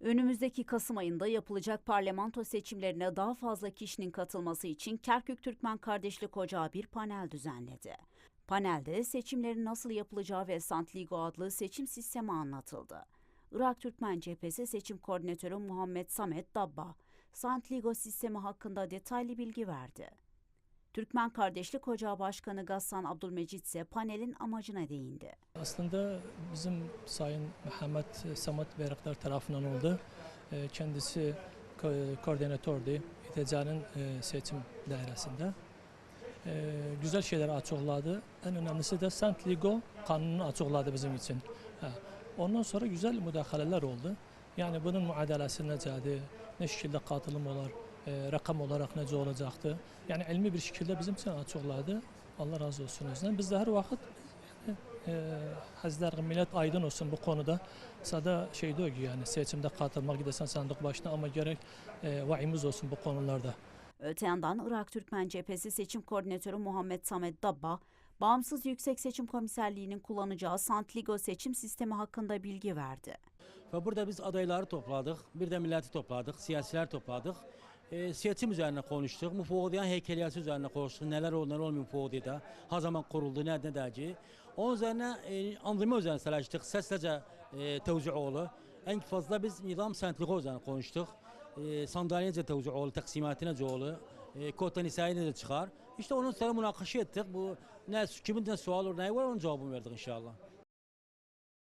Önümüzdeki Kasım ayında yapılacak parlamento seçimlerine daha fazla kişinin katılması için Kerkük Türkmen Kardeşlik Ocağı bir panel düzenledi. Panelde seçimlerin nasıl yapılacağı ve Santligo adlı seçim sistemi anlatıldı. Irak Türkmen Cephesi Seçim Koordinatörü Muhammed Samet Dabba, Santligo sistemi hakkında detaylı bilgi verdi. Türkmen Kardeşlik Ocağı Başkanı Gassan Abdülmecit ise panelin amacına değindi. Aslında bizim Sayın Mehmet Samet Bayraktar tarafından oldu. Ee, Kendisi ko- koordinatördü İTC'nin e, seçim dairesinde. Ee, Güzel şeyler açıkladı. En önemlisi de Saint Ligo kanunu açıkladı bizim için. Ondan sonra güzel müdahaleler oldu. Yani bunun muadalesi necədir, ne şekilde katılım olar, e, rakam olarak nece olacaktı. Yani ilmi bir şekilde bizim için açıkladı. Allah razı olsun özünden. Biz de her vakit e, Hazretler millet aydın olsun bu konuda. Sada şey diyor ki yani seçimde katılmak gidersen sandık başına ama gerek e, vaimiz olsun bu konularda. Öte yandan Irak Türkmen Cephesi Seçim Koordinatörü Muhammed Samet Dabba, Bağımsız Yüksek Seçim Komiserliği'nin kullanacağı Santligo seçim sistemi hakkında bilgi verdi. Ve burada biz adayları topladık, bir de milleti topladık, siyasiler topladık. E, seçim üzerine konuştuk, Mufuğdiyan heykeliyatı üzerine konuştuk. Neler olur, neler olmuyor Mufuğdi'de, ha zaman kuruldu, nerede derci. Onun üzerine e, andırma üzerine çalıştık, seslece e, tevzi oldu. En fazla biz nizam sentliği üzerine konuştuk. E, sandalyece tevzi oldu, taksimatine oldu. E, kota nisai ne çıkar. İşte onun sonra münakaşa ettik. Bu ne kimin ne sual olur, ne var onun cevabını verdik inşallah.